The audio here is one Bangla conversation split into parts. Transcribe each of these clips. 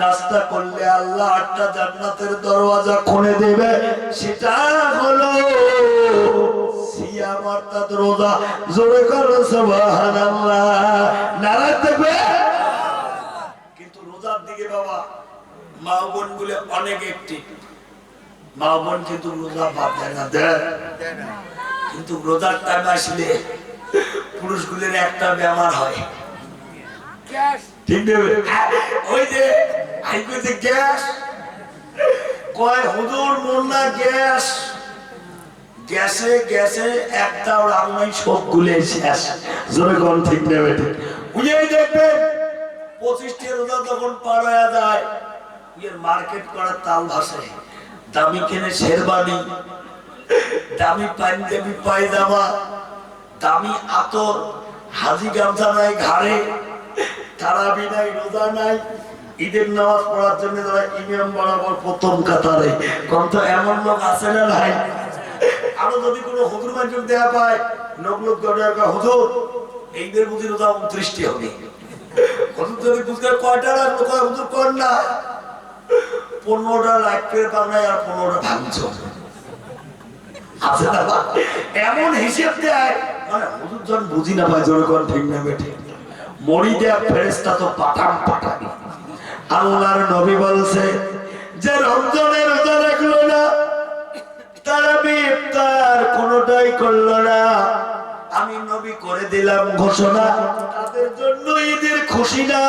কাজটা করলে আল্লাহ আটটা জান্নাতের দরওয়াজা খুলে দেবে। সেটা হলো সিয়াম অর্থাৎ রোজা। জোরে করো, সুবহানাল্লাহ। নারায় দেখবে কিন্তু রোজার দিকে বাবা, মা বোনগুলো অনেক একটি। মা বোন কিন্তু রোজা বাদ দেয় না কিন্তু রোজার টাইম আসলে পুরুষগুলোর একটা বেমার হয়। ঠিক নেবে ওই যে হাইকোর্টে গ্যাস। কয়, হুজুর মোল্লা গ্যাস। গ্যাসে গ্যাসে একটা রান্নাই সব গুলে শেষ জোরে কোন, ঠিক নেবে ঠিক। বুঝেই দেখবে পঁচিশটি রোজা যখন পার হয়ে যায় এর মার্কেট করার তাল ভাসে দামি কেনে শেরবানি, দামি পাঞ্জাবি পায়জামা, দামি আতর, হাজি গামছা নাই ঘাড়ে তারাবি নাই রোজা নাই। ঈদের নামাজ পড়ার জন্য তারা ইমাম বরাবর প্রথম কাতারে। কোন তো এমন লোক আছে না নাই? আরও যদি কোনো হুজুর মাঞ্জুর দেয়া পায়, লোক লোক হুজুর, এইদের বুঝি রোজা উনত্রিশটি হবে। হুজুর যদি বুঝতে কয়টা রাখল কয়, হুজুর, কর না। পনেরোটা রাখতে আর পনেরোটা ভাঙছো। এমন হিসেব দেয় মানে হুজুর জন বুঝি না জোরে কোন, ঠিক না বেঠে মরি দেয়া ফেরেস্তা তো পাঠাম পাঠাবি আল্লাহর নবী বলছে, যে রমজানে রোজা রাখল না, তারা ইফতার কোনটাই করল না। আমি নবী করে দিলাম ঘোষণা, তাদের জন্য ঈদের খুশি না।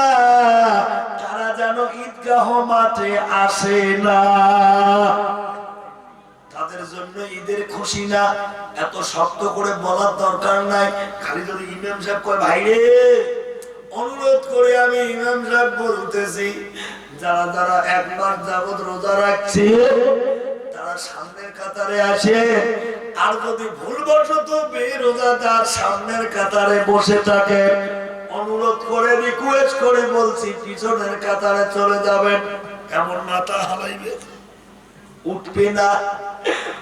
তারা যেন ঈদগাহ মাঠে আসে না। তাদের জন্য ঈদের খুশি না। এত শক্ত করে বলার দরকার নাই। খালি যদি ইমাম সাহেব কয়, ভাইরে অনুরোধ করে আমি ইমাম সাহেব বলতেছি, যারা যারা একবার যাবত রোজা রাখছে, তারা সামনের কাতারে আসে, আর যদি ভুলবশত বেরোজাদার সামনের কাতারে বসে থাকে, অনুরোধ করে রিকোয়েস্ট করে বলছি, পিছনের কাতারে চলে যাবেন। এমন মাথা হালাইবে? উঠবে না।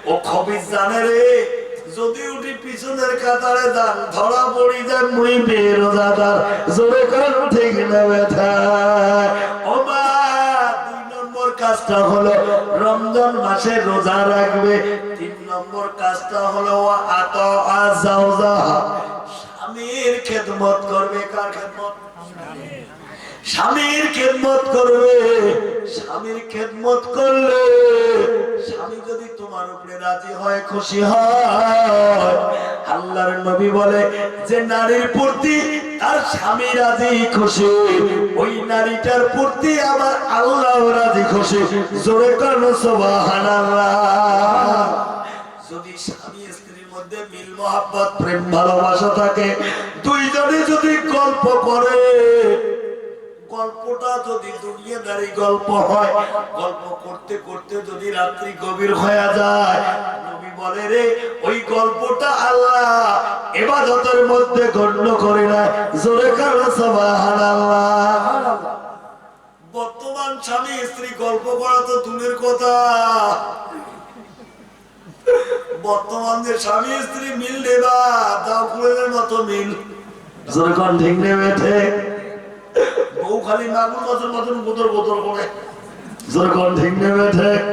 ও খবির জানে রে যদি উঠি পিছনের কাতারে যান, ধরা পড়ি যান মুই বেরোজাদার জোরে কান ঠিক না ব্যথা। ও মা দুই কাজটা হলো রমজান মাসে রোজা রাখবে, তিন নম্বর কাজটা হলো আত আজাউজা স্বামীর খেদমত করবে কার খেদমত? স্বামীর খেদমত করবে। স্বামীর খেদমত করলে স্বামী যদি তোমার উপরে রাজি হয়, খুশি হয়, আল্লাহর নবী বলে যে নারীর প্রতি তার স্বামী রাজি, খুশি। ওই নারীটার প্রতি আমার আল্লাহ রাজি, খুশি। জোরে কর্ণ সুবহানাল্লাহ। যদি স্বামী মহাব্বত, প্রেম, ভালোবাসা থাকে। দুইজনে যদি গল্প করে, গল্পটা যদি দুনিয়াদারি গল্প হয়, গল্প করতে করতে যদি রাত্রি গভীর হয়ে যায়, নবী বলে রে, ওই গল্পটা আল্লাহ এবাদতের মধ্যে গণ্য করে না জোরে বর্তমান স্বামী স্ত্রী গল্প করা তো দূরের কথা। বর্তমান যে স্বামী স্ত্রী মিল দেবা দাও ফুলের মতো মিল। জোরে কোন ঠিক নেবে বউ খালি মাগুর মাছের মতন বোতল বোতল করে। জোরে কোন ঠিক ঠিক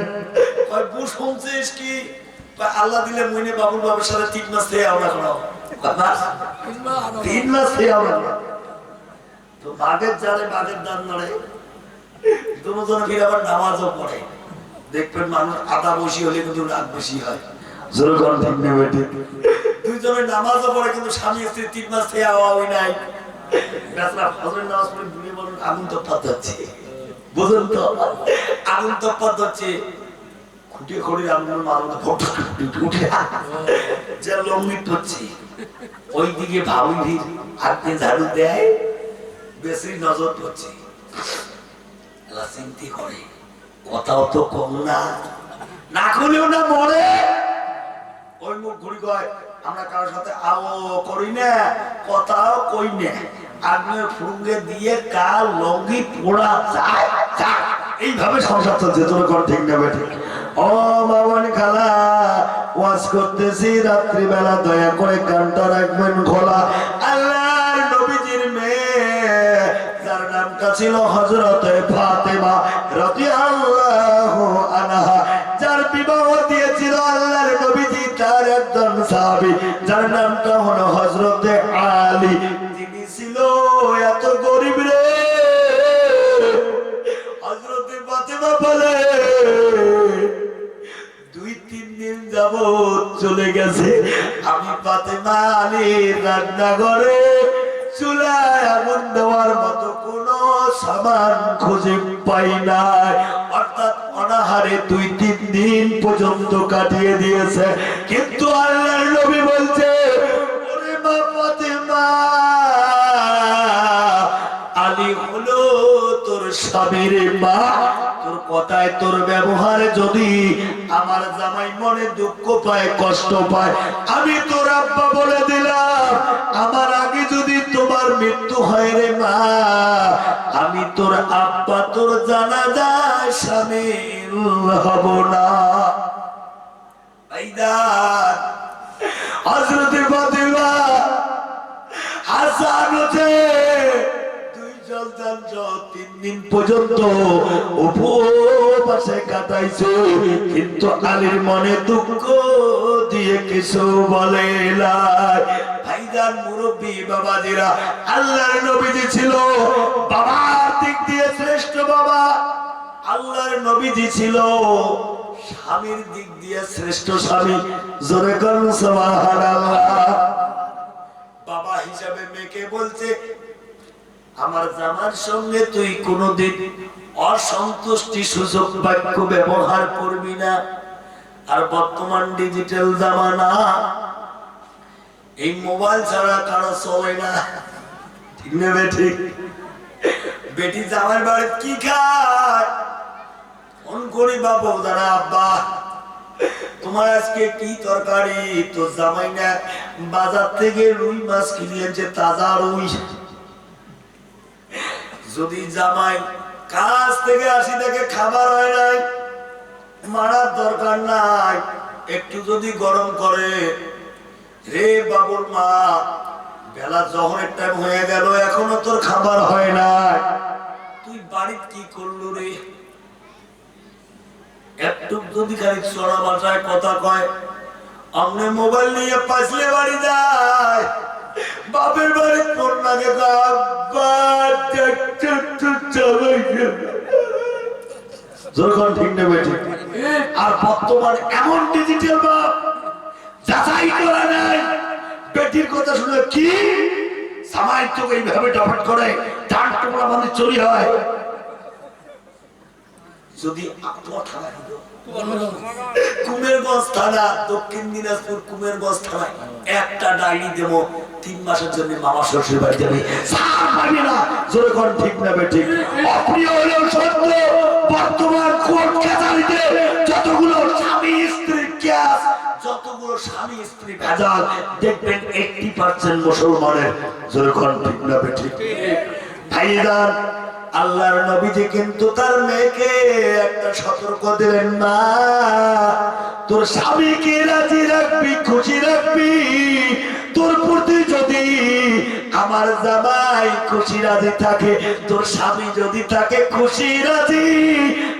বউ শুনছিস কি? আল্লাহ দিলে মইনে বাবুর বাবার সাথে তিন মাস থেকে আমরা করাও। তিন মাস থেকে আমরা তো বাঘের জালে বাঘের দান নড়ে দুজনে ফিরে আবার নামাজও পড়ে। দেখবেন মানুষ আদা বসি হলে কিন্তু রাগ বেশি হয়। ঠিক নামাজও পড়ে, কিন্তু স্বামী স্ত্রী তিন মাস থেকে আওয়াই নাই। বেচারা ফজরের নামাজ পড়ে বুড়ি বলুন আগুন বুঝুন তো? আগুন খুঁটিয়ে আগুন মারুন উঠে যে ভিড় ঝাড়ু দেয়, বেশি নজর পড়ছে। করে, কথাও তো কম না। না খুলেও না মরে। ওই মুখ ঘুরি কয়, আমরা কারোর সাথে আও করি না, কথাও কই না। আগুনের ফুঙ্গে দিয়ে কাল লঙ্গি পোড়া যায়। এইভাবে সংসার চলছে। তোর ঘর ঠিক নেবে ঠিক ও বাবন খালা, ওয়াজ করতেছি রাত্রিবেলা, দয়া করে গানটা রাখবেন খোলা। আল্লাহর নবীজির মেয়ে, যার নামটা ছিল হজরতে ফাতেমা হজরতে আলী। তিনি ছিল এত গরিব রে। হজরতে বাতেমা বলে, দুই, তিন দিন যাব চলে গেছে। আমি বাতেমা চুলায় আগুন দেওয়ার মতো কোনো সামান খুঁজে পাই নাই। অর্থাৎ অনাহারে দুই, তিন দিন পর্যন্ত কাটিয়ে দিয়েছে। কিন্তু আল্লাহ নবী স্বামীর মা, তোর কথায় তোর ব্যবহারে যদি আমার জামাই মনে দুঃখ পায়, কষ্ট পায়, আমি তোর আব্বা বলে দিলাম, আমার আগে যদি তোমার মৃত্যু হয় রে মা, আমি তোর আব্বা, তোর জানা যায় সামিল হব না। ভাইদার হজরতে ফাতেমা হাসান হচ্ছে কিন্তু আলীর মনে দুঃখ দিয়ে কিছু বলে মুরব্বী, বাবাজিরা, আল্লাহর নবীজি ছিল, বাবার দিক দিয়ে শ্রেষ্ঠ বাবা। আল্লাহর নবীজি ছিল, স্বামীর দিক দিয়ে শ্রেষ্ঠ স্বামী। জোরে বাবা হিসাবে মেয়েকে বলছে আমার জামার সঙ্গে তুই কোনোদিন অসন্তুষ্টি সুযোগ বাক্য ব্যবহার করবি না। আর বর্তমান ডিজিটাল জামানা, এই মোবাইল ছাড়া কারও চলে না। ঠিক নেবে ঠিক? বেটি জামার বাড়ি কি খায়? ফোন করি বাবু দাঁড়া আব্বা। তোমার আজকে কি তরকারি? তো জামাই না বাজার থেকে রুই মাছ কিনিয়েছে তাজা রুই। যদি জামাই কাজ থেকে আসি থেকে খাবার হয় নাই, মারার দরকার নাই, একটু যদি গরম করে। রে বাবুর মা, বেলা জহরের টাইম হয়ে গেল, এখনও তোর খাবার হয় নাই। তুই বাড়িতে কি করল রে? একটু যদি খালি চড়া ভাষায় কথা কয় আপনি মোবাইল নিয়ে পাশলে বাড়ি যায়। বাপের বাড়ি ঠিক আর বর্তমান এমন ডিজিটাল বাপ, যাচাই করা নাই বেটির কথা শুনে কি? সামাই তো এইভাবে করে মানে হয়। যদি হলো কুমেরগঞ্জ থানা, দক্ষিণ দিনাজপুর কুমেরগঞ্জ থানায় একটা ডায়েরি দেবো, তিন মাসের জন্য মামা শ্বশুর বাড়ি যাবে। না, জোরে কোন ঠিক নেবে ঠিক। অপ্রিয় হলেও সত্য, বর্তমান কোর্ট কাছারিতে যতগুলো স্বামী স্ত্রীর ক্যাস যতগুলো স্বামী, স্ত্রী ভেজাল, দেখবেন এইটি পার্সেন্ট মুসলমানের। জোরে কোন ঠিক নেবে ঠিক। ভাইদান আল্লাহর নবীজি কিন্তু তার মেয়েকে একটা সতর্ক দিলেন না। তোর স্বামীকে রাজি রাখবি, খুশি রাখবি। তোর প্রতি যদি আমার জামাই খুশি রাজি থাকে, তোর স্বামী যদি থাকে খুশি রাজি,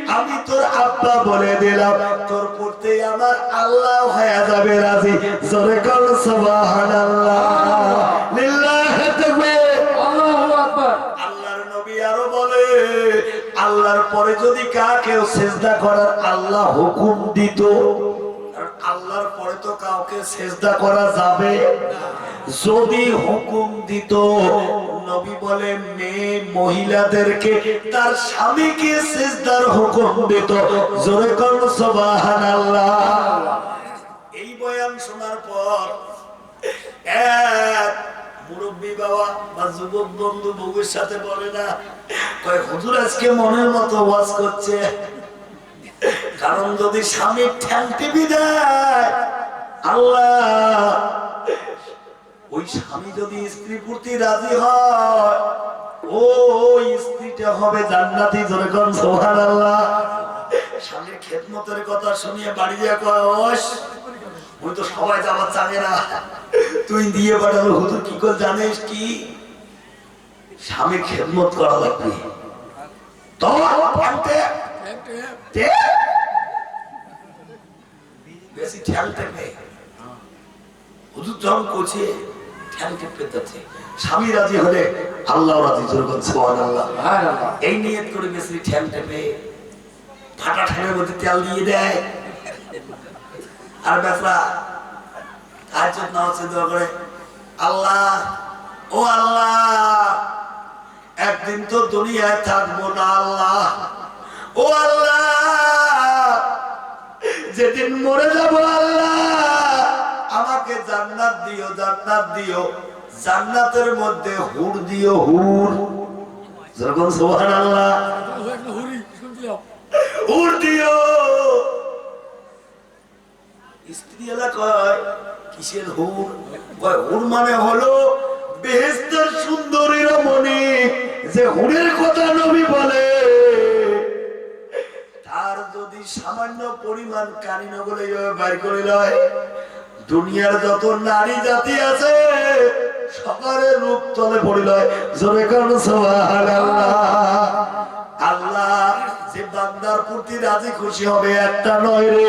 আমি তোর আব্বা বলে দিলাম, তোর প্রতি আমার আল্লাহ হয়ে যাবে রাজি। জোরে কর, সুবহানাল্লাহ। লিল্লাহি। আল্লাহর পরে যদি কাকেও সেজদা করার আল্লাহ হুকুম দিত আল্লাহর পরে তো কাউকে সেজদা করা যাবে যদি হুকুম দিত, নবী বলে, মেয়ে মহিলাদেরকে তার স্বামীকে সেজদার হুকুম দিত। জোরে কোন, সুবহানাল্লাহ। এই বয়ান শোনার পর এক মুরব্বী বাবা বা যুবক বন্ধু সাথে বলে না। কয়, হুজুর, আজকে মনের মতো ওয়াজ করছে। কারণ যদি স্বামী ঠ্যাং টিপি দেয়, আল্লাহ, ওই স্বামী যদি স্ত্রী প্রতি রাজি হয়, ওই স্ত্রীটা হবে জান্নাতি যেরকম সোহান আল্লাহ স্বামীর খেদমতের কথা শুনিয়ে বাড়ি দিয়ে কয় ওই তো সবাই যাবার জানে না। তুই দিয়ে পাঠালো হুজুর কি করে জানিস কি? স্বামীর খেদমত করা লাগবে। তো। বেশি ঠ্যাং টেপে। হুজুর যখন করছে ঠ্যাং টেপে যাচ্ছে। স্বামী রাজি হলে আল্লাহ রাজি সোহান আল্লাহ এই নিয়ত করে বেশি ঠ্যাং টেপে ফাটা ঠেলের মধ্যে তেল দিয়ে দেয়। আর বেচরা আজ নামাজ দোয়া করে। আল্লাহ ও আল্লাহ একদিন তো দুনিয়ায় থাকব না আল্লাহ। ও আল্লাহ যেদিন মরে যাব আল্লাহ আমাকে জান্নাত দিও জান্নাত দিও। জান্নাতের মধ্যে হুর দিও হুর। যেরকম সোহান আল্লাহ হুর দিও কিসের হুর? হুর মানে হলো বেহেস্তের সুন্দরী রমণী যে হুরের কথা নবী বলে। তার যদি সামান্য পরিমাণ কানি নগলে বাইর করে লয়, দুনিয়ার যত নারী জাতি আছে সকালে রূপ তলে পড়িল জোরে কারণ আল্লাহ যে বান্দার প্রতি রাজি খুশি হবে, একটা নয় রে।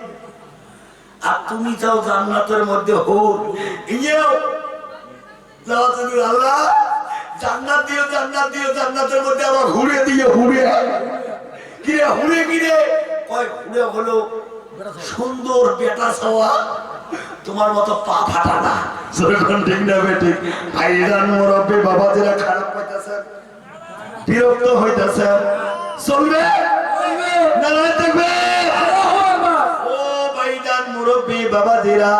আর তুমি চাও জান্নাতের মধ্যে ইয়েও। আল্লাহ। জান্নাত দিও জান্নাত দিও জান্নাতের মধ্যে আবার হুড়ে দিও হুড়ে কিরে হুড়ে কিরে? কয় হুড়ে হলো সুন্দর বেটা তোমার মতো পা ফাটা না। ঠিক না মুরব্বী বাবাজিরা খারাপ পাইতেছে বিরক্ত হইতেছে। চলবে? না থাকবে? মুরব্বী বাবাজিরা।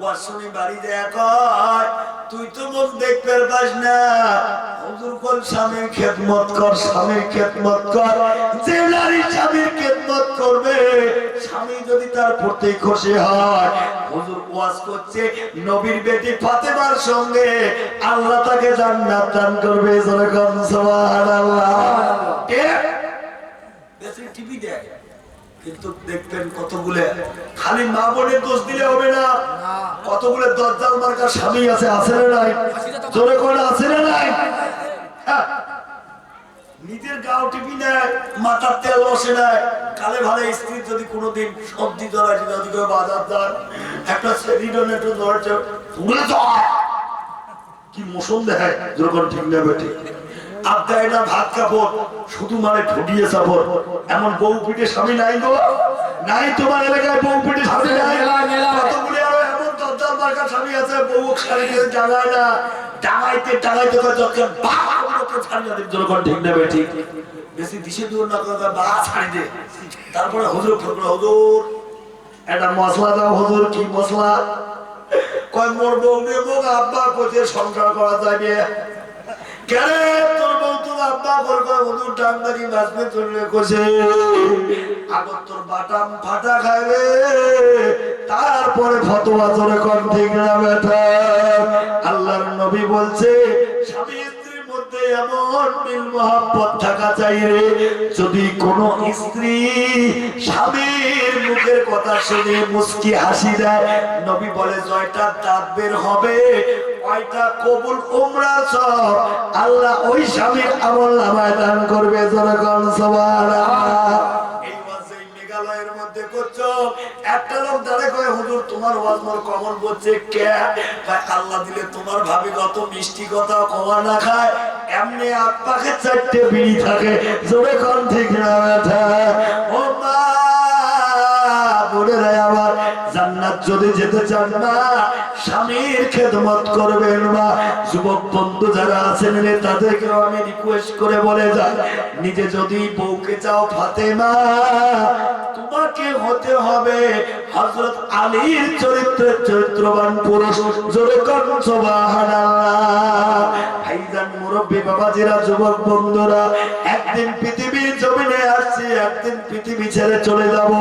ওয়াসুনি বাড়ি দেয়া কয় তুই তো মুখ দেখতে পাস না। হুজুর কোন স্বামীর খেদমত কর স্বামীর খেদমত কর। যে নারী স্বামীর খেদমত করবে স্বামী যদি তার প্রতি খুশি হয় হুজুর ওয়াজ করছে নবীর বেটি ফাতেমার সঙ্গে। আল্লাহ তাকে জান্নাত দান করবে যেরকম সুবহানাল্লাহ। কে? বেশি টিভি দেয় কিন্তু দেখবেন কতগুলো খালি মা বোনের দোষ দিলে হবে না। কতগুলো দরজাল মার্কার স্বামী আছে আছে না নাই? জোরে করে আছে না নাই? হ্যাঁ। নিজের গাও টিপি নেয়, মাথার তেল বসে নেয়। কালে ভালো স্ত্রী যদি কোনোদিন সবজি ধরা যদি বাজার দেন একটা সেরিডন একটু কি মোশন দেখায়? যখন ঠিক নেবে ঠিক আর দেয় না ভাত কাপড় শুধু মানে ঠুটিয়ে সাপড় এমন বউ পিঠে স্বামী নাই গো। নাই তোমার এলাকায় বউ পিঠে স্বামী নাই। কতগুলি আরও এমন দরজাল মার্কা স্বামী আছে বউ জাগায় না। টাঙাইতে টাঙাইতে করে যখন বাবা লোকে ছাড়ি যাদের যখন ঠিক নেবে ঠিক। বেশি দিশে দূর না করে বা ছাড়ি দে। তারপরে হুজুর ফুরফুর হুজুর একটা মশলা দাও হুজুর কি মশলা? কয় মোর বউ নিয়ে বউ আব্বা কোচে সংসার করা যাবে কেন করে আগর তোর বাটাম ফাটা খাইবে। তারপরে ফতোয়া তোরে কন, ঠিক না বেটা। আল্লাহর নবী বলছে, স্বামী স্ত্রীর মধ্যে এমন থাকা চাই রে, যদি কোন স্ত্রী স্বামীর মুখের কথা শুনে মুস্কি হাসি দেয়, নবী বলে, জয়টা দাঁত বের হবে কবুল উমরা আল্লাহ ওই স্বামীর আমল নামায় দান করবে একটা লোক দাঁড়ে হুজুর, তোমার ওয়াজ কমন বলছে কে? আল্লাহ দিলে তোমার ভাবি কত মিষ্টি কথা কমা না খায়। এমনি আত্মাকে চারটে বিড়ি থাকে, জোরে কন ঠিক না ও মা! যদি যেতে চান না, স্বামীর খেদমত করবেন বা যুবক বন্ধু যারা আছেন তাদেরকেও আমি রিকোয়েস্ট করে বলে যাই, নিজে যদি বউকে চাও ফাতেমা, তোমাকে হতে হবে হযরত আলীর চরিত্রের চরিত্রবান পুরুষ জোরে কর সুবহানাল্লাহ। ভাইজান, মুরব্বী বাবাজিরা, যুবক বন্ধুরা, একদিন পৃথিবীর জমিনে আসছি, একদিন পৃথিবী ছেড়ে চলে যাব।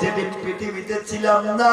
যেদিন পৃথিবীতে ছিলাম না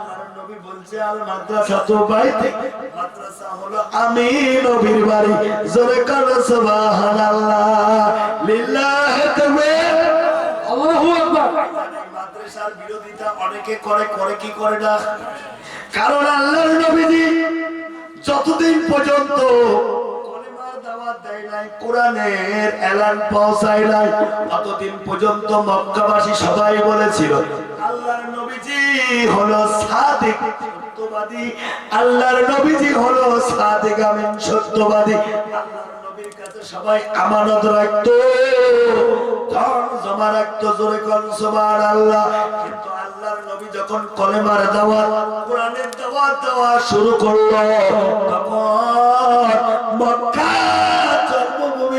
আল মাদ্রাসা তো বাইতে মাদ্রাসা হলো আমি নবীর বাড়ি। জোরকার সুবহানাল্লাহ। লিল্লাহি তাকবীর। আল্লাহু আকবার। মাদ্রাসার বিরোধিতা অনেকে করে করে কি করে না? কারণ আল্লাহর নবীজি যতদিন পর্যন্ত কোরআনের এলান পৌঁছায় নাই ততদিন পর্যন্ত মক্কাবাসী সবাই বলেছিল, আল্লাহর নবীজি হলো সাদিক সত্যবাদী, আল্লাহর নবীজি হলো সাদিক আমিন সত্যবাদী। আল্লাহর নবীর কাছে সবাই আমানত রাখতো, ধন জমা রাখতো জোরে কোন, সুবহানাল্লাহ। কিন্তু আল্লাহর নবী যখন কলেমার দাওয়াত, কোরআনের দাওয়াত দেওয়া শুরু করল, তখন মক্কা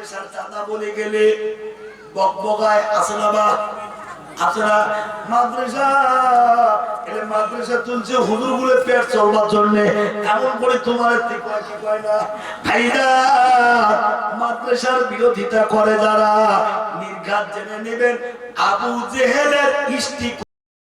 মাদ্রাসার চাঁদা বলে গেলে বকবগায় আছে না বা মাদ্রাসা। চলবার করে তোমার কয় না? মাদ্রাসার বিরোধিতা করে যারা, নির্ঘাত জেনে নেবেন আবু জেহেলের ইষ্টি